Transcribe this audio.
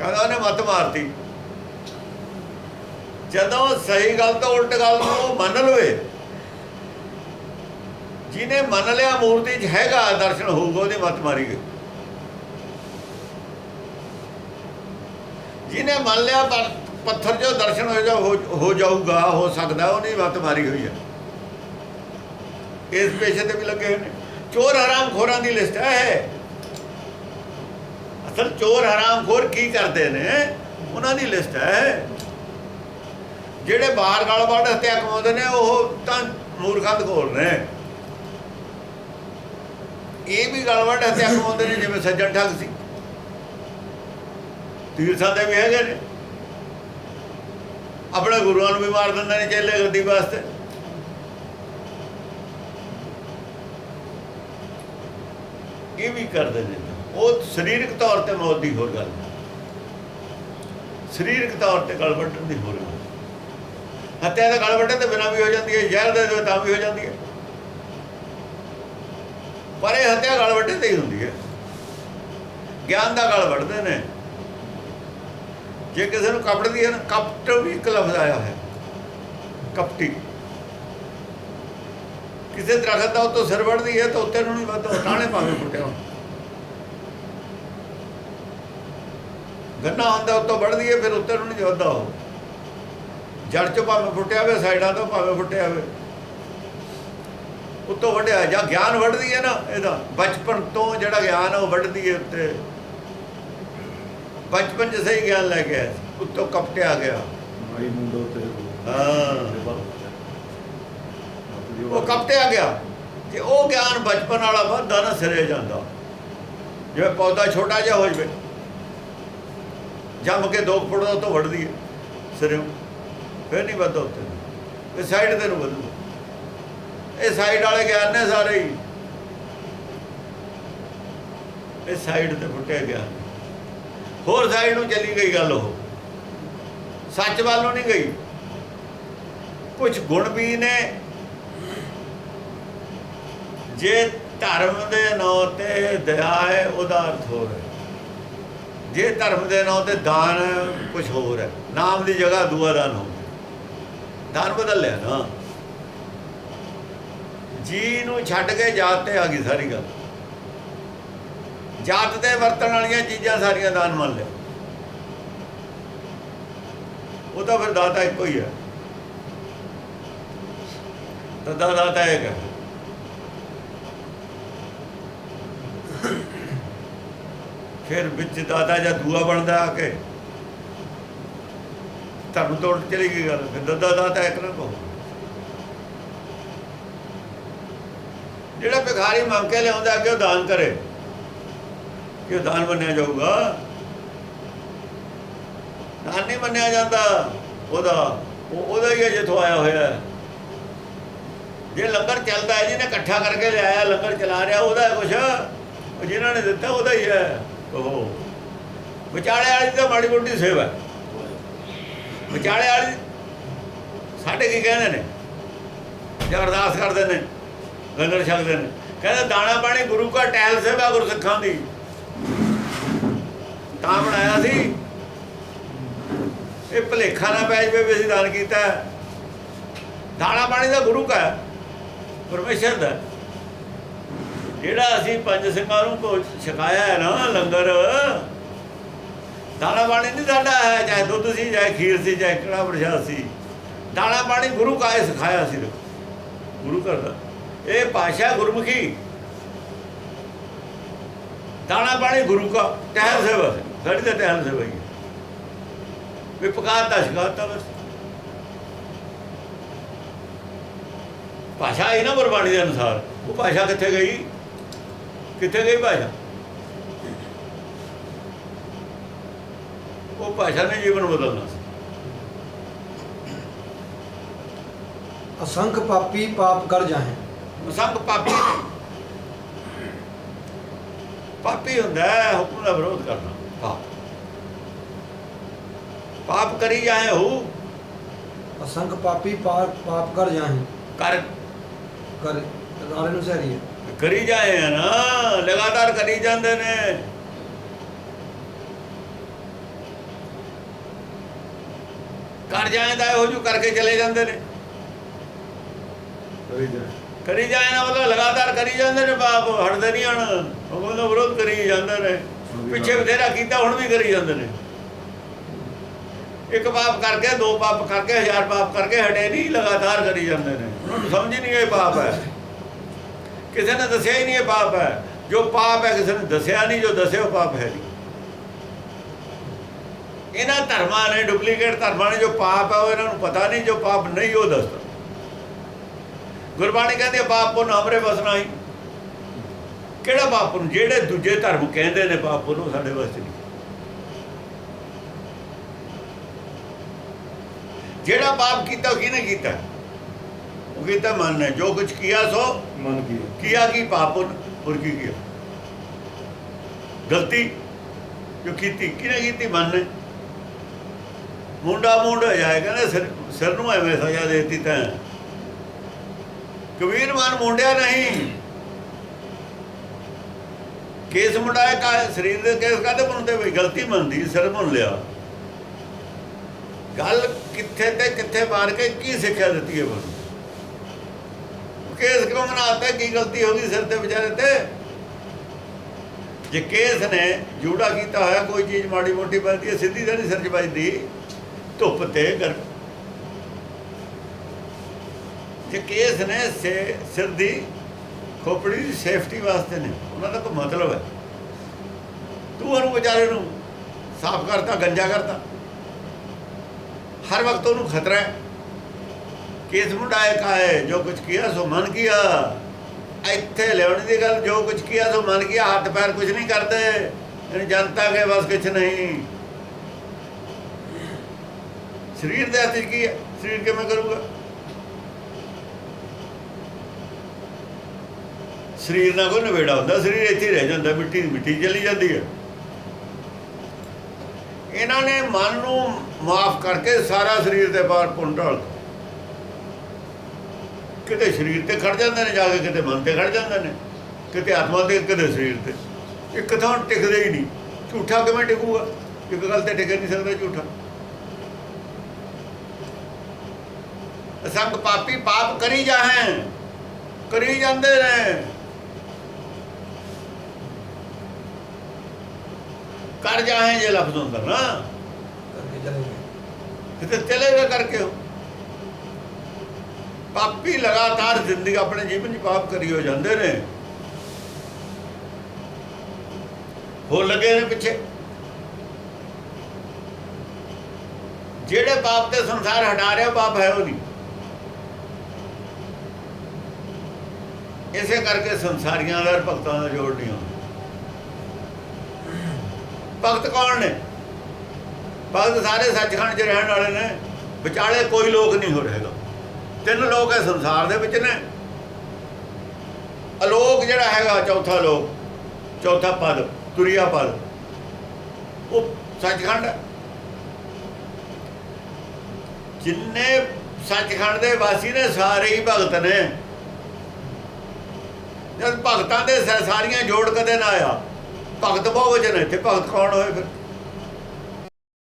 ਕਹਿੰਦਾ ਉਹਨੇ ਮੱਤ ਮਾਰਤੀ। ਜਦੋਂ ਸਹੀ ਗੱਲ ਤੋਂ ਉਲਟ ਗੱਲ ਨੂੰ ਉਹ ਮੰਨ ਲਵੇ, ਜਿਹਨੇ ਮੰਨ ਲਿਆ ਮੂਰਤੀ 'ਚ ਹੈਗਾ ਦਰਸ਼ਨ ਹੋਊਗਾ ਉਹਦੀ ਮੱਤ ਮਾਰੀ ਗਈ। ਜਿਹਨੇ ਮੰਨ ਲਿਆ ਪੱਥਰ 'ਚੋਂ ਦਰਸ਼ਨ ਹੋ ਜਾ, ਹੋ- ਜਾਊਗਾ, ਹੋ ਸਕਦਾ ਉਹਨੇ ਮੱਤ ਮਾਰੀ ਹੋਈ ਹੈ ਇਸ ਪੇਸ਼ੇ ਤੇ ਵੀ ਲੱਗੇ ਹੋਏ ਨੇ। ਚੋਰ ਹਰਾਮ ਖੋਰਾਂ ਦੀ ਲਿਸਟ ਹੈ। ਅਸਲ ਚੋਰ ਹਰਾਮ ਖੋਰ ਕੀ ਕਰਦੇ ਨੇ? ਉਹਨਾਂ ਦੀ ਲਿਸਟ ਹੈ। ਜਿਹੜੇ ਬਾਹਰ ਗਲ ਹੱਤਿਆ ਕਮਾਉਂਦੇ ਨੇ, ਉਹ ਤਾਂ ਮੂਰਖੰਦ ਖੋਰ ਨੇ। ਇਹ ਵੀ ਗਲ ਵੱਢ ਹੱਤਿਆ ਕਮਾਉਂਦੇ ਨੇ, ਜਿਵੇਂ ਸੱਜਣ ਠੱਗ ਸੀ। ਤੀਰਥਾਂ ਦੇ ਵੀ ਹੈਗੇ ਨੇ। ਆਪਣੇ ਗੁਰੂਆਂ ਨੂੰ ਵੀ ਮਾਰ ਦਿੰਦੇ ਨੇ ਚੇਲੇ ਗੱਦੀ ਵਾਸਤੇ। ਇਹ ਵੀ ਕਰਦੇ ਨੇ। ਉਹ ਸਰੀਰਕ ਤੌਰ ਤੇ ਮੌਤ ਦੀ ਹੋਰ ਗੱਲ ਸਰੀਰਕ ਤੌਰ ਤੇ ਗਲ ਵੱਢਣ ਦੀ ਹੋਰ ਗੱਲ ਹੱਤਿਆ ਦਾ ਗਲ ਵੱਢਣ ਤੇ ਬਿਨਾਂ ਵੀ ਹੋ ਜਾਂਦੀ ਹੈ, ਜ਼ਹਿਰ ਦੇ ਦਿਓ ਤਾਂ ਵੀ ਹੋ ਜਾਂਦੀ ਹੈ। ਪਰ ਇਹ ਹੱਤਿਆ ਗਲ ਵੱਢਣ ਤੇ ਹੀ ਹੁੰਦੀ ਹੈ। ਗਿਆਨ ਦਾ ਗਲ ਵੱਢਦੇ ਨੇ। ਜੇ ਕਿਸੇ ਨੂੰ ਕਪੜਦੀ ਹੈ ਨਾ, ਕਪਟ ਵੀ ਇੱਕ ਲਫ਼ਜ਼ ਆਇਆ ਹੈ। ਕਪਟੀ। ਕਿਸੇ ਦਰਖਤ ਦਾ ਉੱਤੋਂ ਸਿਰ ਵੱਢਦੀ ਹੈ ਤਾਂ ਉੱਤੇ ਨੂੰ ਨਹੀਂ ਵੱਧਦਾ ਟਾਣੇ ਭਾਵੇਂ ਫੁੱਟਿਆ ਹੋਣ। ਗੰਨਾ ਹੁੰਦਾ ਉੱਤੋਂ ਵੱਢਦੀ ਹੈ ਫਿਰ ਉੱਤੇ ਨੂੰ ਨਹੀਂ ਵੱਧਦਾ ਉਹ। ਜੜ ਚੋਂ ਭਾਵੇਂ ਫੁੱਟਿਆ ਹੋਵੇ ਸਾਈਡਾਂ ਤੋਂ ਭਾਵੇਂ ਫੁੱਟਿਆ ਹੋਵੇ। ਉੱਤੋਂ ਵੱਢਿਆ ਜਾਂ ਗਿਆਨ ਵੱਢਦੀ ਹੈ ਨਾ ਇਹਦਾ। ਬਚਪਨ ਤੋਂ ਜਿਹੜਾ ਗਿਆਨ ਹੈ ਉਹ ਵੱਢਦੀ ਹੈ ਉੱਤੇ। ਬਚਪਨ 'ਚ ਸਹੀ ਗਿਆਨ ਲੈ ਕੇ ਆਇਆ ਸੀ ਉੱਤੋਂ ਕਪਟਿਆ ਗਿਆ। ਮਾਈ ਮੁੰਡੋ ਤੇ ਹਾਂ ਉਹ ਕਪਟਿਆ ਗਿਆ। ਜੇ ਉਹ ਗਿਆਨ ਬਚਪਨ ਵਾਲਾ ਵੱਧਦਾ ਨਾ ਸਿਰੇ ਜਾਂਦਾ। ਜਿਵੇਂ ਪੌਦਾ ਛੋਟਾ ਜਿਹਾ ਹੋ ਜਵੇ। ਜੰਮ ਕੇ ਦੋ ਫੁੱਟ ਦਾ ਤੋਂ ਵੱਢਦੀ ਹੈ ਸਿਰੇ ਫਿਰ ਨਹੀਂ ਵੱਧਦਾ ਉੱਤੇ ਇਹ ਸਾਈਡ ਤੇ ਨੂੰ ਵਧੂ। ਇਹ ਸਾਈਡ ਵਾਲੇ ਗਿਆਨ ਨੇ ਸਾਰੇ ਹੀ। ਇਹ ਸਾਈਡ ਤੇ ਫੁੱਟਿਆ ਗਿਆ। ਹੋਰ ਸਾਈਡ ਨੂੰ ਚਲੀ ਗਈ ਗੱਲ ਉਹ। ਸੱਚ ਵੱਲ ਨੂੰ ਨਹੀਂ ਗਈ। ਕੁਝ ਗੁਣ ਵੀ ਨੇ। ਜੇ ਧਰਮ ਦੇ ਨਾਂ ਤੇ ਦਇਆ ਹੈ, ਉਹਦਾ ਅਰਥ ਹੋ। ਰਿਹਾ ਜੇ ਧਰਮ ਦੇ ਨਾਂ ਤੇ ਦਾਨ ਹੈ ਕੁਝ ਹੋਰ ਹੈ, ਨਾਮ ਦੀ ਜਗ੍ਹਾ ਦੂਆ ਦਾਨ ਹੋ ਗਿਆ ਦਾਨ ਬਦਲ ਲਿਆ ਨਾ। ਜੀ ਨੂੰ ਛੱਡ ਕੇ ਜਾਤ ਤੇ ਆ ਗਈ ਸਾਰੀ ਗੱਲ। ਜਾਤ ਤੇ ਵਰਤਣ ਵਾਲੀਆਂ ਚੀਜ਼ਾਂ ਸਾਰੀਆਂ ਦਾਨ ਮੰਨ ਲਿਆ। ਉਹ ਤਾਂ ਫਿਰ ਦਾਤਾ ਇੱਕੋ ਹੀ ਹੈ। ਤਾਂ ਦਾ- ਦਾਤਾ ਇੱਕ ਹੈ। ਫਿਰ ਵਿੱਚ ਦਾਦਾ ਜਾਂ ਦੂਆ ਬਣਦਾ ਆ ਕੇ। ਤੁਹਾਨੂੰ ਤੋੜ ਚਲੀ ਗਈ ਗੱਲ, ਫਿਰ ਦਾਦਾ ਦਾਤਾ ਇੱਕ ਨਾ ਕਹੋ। ਜਿਹੜਾ ਭਿਖਾਰੀ ਮੰਗ ਕੇ ਲਿਆਉਂਦਾ, ਅੱਗੇ ਉਹ ਦਾਨ ਕਰੇ। ਕਿ ਉਹ ਦਾਨ ਮੰਨਿਆ ਜਾਊਗਾ। ਦਾਨ ਨਹੀਂ ਮੰਨਿਆ ਜਾਂਦਾ, ਉਹਦਾ, ਉਹ ਉਹਦਾ ਹੀ ਹੈ ਜਿੱਥੋਂ ਆਇਆ ਹੋਇਆ। ਹੈ ਜੇ ਲੰਗਰ ਚੱਲਦਾ ਹੈ, ਜਿਹਨੇ ਇਕੱਠਾ ਕਰਕੇ ਲਿਆਇਆ, ਲੰਗਰ ਚਲਾ ਰਿਹਾ, ਉਹਦਾ ਕੁਛ ਉਹ ਜਿਨ੍ਹਾਂ ਨੇ ਦਿੱਤਾ, ਉਹਦਾ ਹੀ ਹੈ। ਉਹ ਵਿਚਾਲੇ ਵਾਲੀ ਤਾਂ ਮਾੜੀ ਮੋਟੀ ਸੇਵਾ ਵਿਚਾਲੇ ਵਾਲੀ ਸਾਡੇ ਕੀ ਕਹਿੰਦੇ ਨੇ? ਜੇ ਅਰਦਾਸ ਕਰਦੇ ਨੇ ਲੰਗਰ ਛਕਦੇ ਨੇ। ਕਹਿੰਦੇ ਦਾਣਾ ਪਾਣੀ ਗੁਰੂ ਕਾ ਟਹਿਲ ਸੇਵਾ ਗੁਰਸਿੱਖਾਂ ਦੀ। ਤਾਂ ਬਣਾਇਆ ਸੀ। ਇਹ ਭਲੇਖਾ ਨਾ ਪੈ ਜਵੇ ਵੀ ਅਸੀਂ ਦਾਨ ਕੀਤਾ। ਦਾਣਾ ਪਾਣੀ ਦਾ ਗੁਰੂ ਕਾ ਹੈ, ਪਰਮੇਸ਼ਰ ਦਾ ਜਿਹੜਾ ਅਸੀਂ ਪੰਜ ਸਿੰਘਾਂ ਨੂੰ ਕੋ ਛਕਾਇਆ ਹੈ ਨਾ, ਲੰਗਰ। ਦਾਣਾ ਪਾਣੀ ਨਹੀਂ ਸਾਡਾ ਹੈ, ਚਾਹੇ ਦੁੱਧ ਸੀ, ਚਾਹੇ ਖੀਰ ਸੀ, ਚਾਹੇ ਕੜਾ ਪ੍ਰਸ਼ਾਦ ਸੀ। ਦਾਣਾ ਪਾਣੀ ਗੁਰੂ ਕਾ ਸਿਖਾਇਆ ਸੀ ਗੁਰੂ ਘਰ ਦਾ। ਇਹ ਭਾਸ਼ਾ ਗੁਰਮੁਖੀ। ਦਾਣਾ ਪਾਣੀ ਗੁਰੂ ਕਾ, ਟਹਿਲ ਸੇਵਾ। ਸਾਡੀ ਤਾਂ ਟਹਿਲ ਸੇਵਾ ਹੀ ਹੈ। ਵੀ ਪਕਾਤਾ ਸ਼ਿਕਾਇਤਾਂ ਬਸ। ਭਾਸ਼ਾ ਹੀ ਨਾ ਗੁਰਬਾਣੀ ਦੇ ਅਨੁਸਾਰ। ਉਹ ਭਾਸ਼ਾ ਕਿੱਥੇ ਗਈ? ਕਿੱਥੇ ਗਈ ਭਾਸ਼ਾ ਉਹ ਭਾਸ਼ਾ ਨੇ ਜੀਵਨ ਬਦਲਣਾ ਅਸੰਖ ਪਾਪੀ ਪਾਪ ਕਰ ਜਾਹੇ। ਅਸੰਖ ਪਾਪੀ। ਪਾਪੀ ਹੁੰਦਾ ਹੈ ਹੁਕਮ ਦਾ ਵਿਰੋਧ ਕਰਨਾ ਪਾਪ। ਪਾਪ ਕਰੀ ਜਾਹੇ ਹੋ ਅਸੰਖ ਪਾਪੀ ਪਾਪ ਪਾਪ ਕਰ ਜਾਹੇ। ਕਰ। ਕਰ ਰਾਰੇ ਨੂੰ ਸਹਰੀ ਹੈ ਕਰੀ ਜਾਏ ਨਾ ਲਗਾਤਾਰ ਕਰੀ ਜਾਂਦੇ ਨੇ। ਕਰ ਜਾਂਦਾ ਇਹੋ ਜਿਹੀ ਕਰਕੇ ਚਲੇ ਜਾਂਦੇ ਨੇ। ਕਰੀ ਜਾ ਕਰੀ ਜਾਏ ਨਾ ਮਤਲਬ ਲਗਾਤਾਰ ਕਰੀ ਜਾਂਦੇ ਨੇ ਪਾਪ ਹਟਦੇ ਨਹੀਂ ਹਣ। ਉਹ ਕਹਿੰਦਾ ਵਿਰੋਧ ਕਰੀ ਜਾਂਦੇ ਨੇ। ਪਿੱਛੇ ਬਥੇਰਾ ਕੀਤਾ ਹੁਣ ਵੀ ਕਰੀ ਜਾਂਦੇ ਨੇ। ਇੱਕ ਪਾਪ ਕਰਕੇ ਦੋ ਪਾਪ ਕਰਕੇ ਹਜ਼ਾਰ ਪਾਪ ਕਰਕੇ ਹਟੇ ਨਹੀਂ ਲਗਾਤਾਰ ਕਰੀ ਜਾਂਦੇ ਨੇ। ਉਹਨਾਂ ਨੂੰ ਸਮਝ ਨਹੀਂ ਇਹ ਪਾਪ ਹੈ। ਕਿਸੇ ਨੇ ਦੱਸਿਆ ਹੀ ਨਹੀਂ ਇਹ ਪਾਪ ਹੈ। ਜੋ ਪਾਪ ਹੈ ਕਿਸੇ ਨੇ ਦੱਸਿਆ ਨਹੀਂ ਜੋ ਦੱਸਿਆ ਉਹ ਪਾਪ ਹੈ ਨਹੀਂ। ਇਹਨਾਂ ਧਰਮਾਂ ਨੇ ਡੁਪਲੀਕੇਟ ਧਰਮਾਂ ਨੇ ਜੋ ਪਾਪ ਹੈ ਉਹ ਇਹਨਾਂ ਨੂੰ ਪਤਾ ਨਹੀਂ ਜੋ ਪਾਪ ਨਹੀਂ ਉਹ ਦੱਸਦਾ। ਗੁਰਬਾਣੀ ਕਹਿੰਦੀ ਹੈ, ਪਾਪ ਪੁੰਨ ਹਮਰੇ ਵਸਣਾ ਹੀ ਕਿਹੜਾ ਪਾਪ ਨੂੰ ਜਿਹੜੇ ਦੂਜੇ ਧਰਮ ਕਹਿੰਦੇ ਨੇ ਪਾਪ ਨੂੰ ਸਾਡੇ ਵਾਸਤੇ ਨਹੀਂ। ਜਿਹੜਾ ਪਾਪ ਕੀਤਾ ਉਹ ਕਿਹਨੇ ਕੀਤਾ? ਉਹ ਕੀਤਾ ਮਨ ਨੇ ਜੋ ਕੁਝ ਕੀਤਾ ਸੋ ਮਨ ਕੀ किया की पापुन और की किया गलती जो ਕੀਤੀ ਕਿਹਨੇ ਕੀਤੀ ਮਨ ਨੇ ਮੁੰਡਾ ਮੁੰਡ ਹੋ ਜਾਏ ਕਹਿੰਦੇ ਸਿਰ ਸਿਰ ਨੂੰ ਐਵੇਂ ਸਜ਼ਾ ਦੇ ਦਿੱਤੀ ਤੈਂ ਕਬੀਰ ਮਨ ਮੁੰਡਿਆ ਨਹੀਂ ਕੇਸ ਮੁੰਡਾਇਆ ਕਾ ਸਰੀਰ ਦੇ ਕੇਸ ਕਾਦੇ ਬਣਦੇ ਬਈ ਗਲਤੀ ਮੰਨਦੀ ਸਿਰ ਮੁੰਨ ਲਿਆ ਗੱਲ ਕਿੱਥੇ ਤੇ ਕਿੱਥੇ ਮਾਰ ਕੇ ਕੀ ਸਿੱਖਿਆ ਦਿੱਤੀ ਹੈ ਬਣ ਕੇਸ ਕਿਉਂ ਬਣਾਤਾ ਕੀ ਗਲਤੀ ਹੋ ਗਈ ਸਿਰ ਤੇ ਵਿਚਾਰੇ ਤੇ? ਜੇ ਕੇਸ ਨੇ ਜੂੜਾ ਕੀਤਾ ਹੋਇਆ, ਕੋਈ ਚੀਜ਼ ਮਾੜੀ ਮੋਟੀ ਵੱਜਦੀ ਸਿੱਧੀ ਤਾਂ ਨਹੀਂ ਸਿਰ 'ਚ ਵੱਜਦੀ। ਧੁੱਪ ਤੇ ਗਰ ਜੇ ਕੇਸ ਨੇ ਸਿਰ ਦੀ ਖੋਪੜੀ ਦੀ ਸੇਫਟੀ ਵਾਸਤੇ ਨੇ, ਉਹਨਾਂ ਦਾ ਕੋਈ ਮਤਲਬ ਹੈ? ਤੂੰ ਉਹਨੂੰ ਵਿਚਾਰੇ ਨੂੰ ਸਾਫ਼ ਕਰਤਾ, ਗੰਜਾ ਕਰਤਾ। ਹਰ ਵਕਤ ਉਹਨੂੰ ਖਤਰਾ ਹੈ। ਕਿਸ ਮੁੰਡਾਏ ਕਾਏ ਜੋ ਕੁਝ ਕੀਆ ਸੋ ਮਨ ਕੀਆ। ਇੱਥੇ ਲਿਆਉਣ ਦੀ ਗੱਲ, ਜੋ ਕੁਝ ਕੀਆ ਸੋ ਮਨ ਕੀਆ, ਹੱਥ ਪੈਰ ਕੁਝ ਨਹੀਂ ਕਰਦੇ। ਇਹ ਜਨਤਾ ਕੇ ਬਸ ਕੁਝ ਨਹੀਂ। ਸਰੀਰ ਦੇ ਹੱਥ ਕੀ ਸਰੀਰ ਕਿਵੇਂ ਕਰੂਗਾ? ਸਰੀਰ ਨਾਲ ਕੋਈ ਨਵੇੜਾ ਹੁੰਦਾ। ਸਰੀਰ ਇੱਥੇ ਰਹਿ ਜਾਂਦਾ। ਮਿੱਟੀ ਦੀ ਮਿੱਟੀ ਚਲੀ ਜਾਂਦੀ ਹੈ। ਇਹਨਾਂ ਨੇ ਮਨ ਨੂੰ ਮਾਫ ਕਰਕੇ ਸਾਰਾ ਸਰੀਰ ਦੇ ਬਾਹਰ ਪੁੰਨ ਢਾਲ ਦਿੱਤਾ। ਕਿਤੇ ਸਰੀਰ ਤੇ ਖੜ ਜਾਂਦੇ ਨੇ ਜਾ ਕੇ ਕਿਤੇ ਮਨ ਤੇ ਖੜ ਜਾਂਦੇ ਨੇ ਕਿਤੇ ਆਤਮਾ ਤੇ ਕਿਤੇ ਸਰੀਰ ਤੇ। ਇੱਕ ਥਾਂ ਟਿਕਦੇ ਹੀ ਨਹੀਂ। ਝੂਠਾ ਕਿਵੇਂ ਟਿਕੂਗਾ? ਇੱਕ ਗੱਲ ਤੇ ਟਿਕ ਨਹੀਂ ਸਕਦਾ ਝੂਠਾ। ਅਸੰਗ ਪਾਪੀ ਪਾਪ ਕਰੀ ਜਾਹੈਂ ਕਰੀ ਜਾਂਦੇ ਨੇ। ਕਰ ਜਾਹੈਂ ਜੇ ਲਫ਼ਜ਼ ਹੁੰਦਾ ਨਾ। ਕਰਕੇ ਚਲੇ ਗਏ। ਕਿਤੇ ਚਲੇ ਗਏ ਕਰਕੇ। ਹੋ ਪਾਪੀ ਲਗਾਤਾਰ ਜ਼ਿੰਦਗੀ ਆਪਣੇ ਜੀਵਨ 'ਚ ਪਾਪ ਕਰੀ ਹੋ ਜਾਂਦੇ ਨੇ। ਹੋ ਲੱਗੇ ਨੇ ਪਿੱਛੇ। ਜਿਹੜੇ ਪਾਪ ਤੇ ਸੰਸਾਰ ਹਟਾ ਰਿਹਾ ਪਾਪ ਹੈ ਉਹ ਨਹੀਂ। ਇਸੇ ਕਰਕੇ ਸੰਸਾਰੀਆਂ ਦਾ ਭਗਤਾਂ ਦਾ ਜੋੜ ਨਹੀਂ ਆਉਂਦਾ। ਭਗਤ ਕੌਣ ਨੇ? ਭਗਤ ਸਾਰੇ ਸੱਚਖੰਡ 'ਚ ਰਹਿਣ ਵਾਲੇ ਨੇ। ਵਿਚਾਲੇ ਕੋਈ ਲੋਕ ਨਹੀਂ ਹੋ ਰਹੇਗਾ ਤਿੰਨ ਲੋਕ ਹੈ ਸੰਸਾਰ ਦੇ ਵਿੱਚ ਨੇ। ਅਲੋਕ ਜਿਹੜਾ ਹੈਗਾ, ਚੌਥਾ ਲੋਕ, ਚੌਥਾ ਪਦ, ਤੁਰਿਆ ਪਦ। ਉਹ ਸੱਚਖੰਡ ਜਿੰਨੇ ਸੱਚਖੰਡ ਦੇ ਵਾਸੀ ਨੇ, ਸਾਰੇ ਹੀ ਭਗਤ ਨੇ। ਜਦ ਭਗਤਾਂ ਦੇ ਸਾਰੀਆਂ ਜੋੜ ਕਦੇ ਨਾ ਆਇਆ। ਭਗਤ ਬਹੁ ਵਚਨ ਇੱਥੇ ਭਗਤ ਕੌਣ ਹੋਏ ਫਿਰ?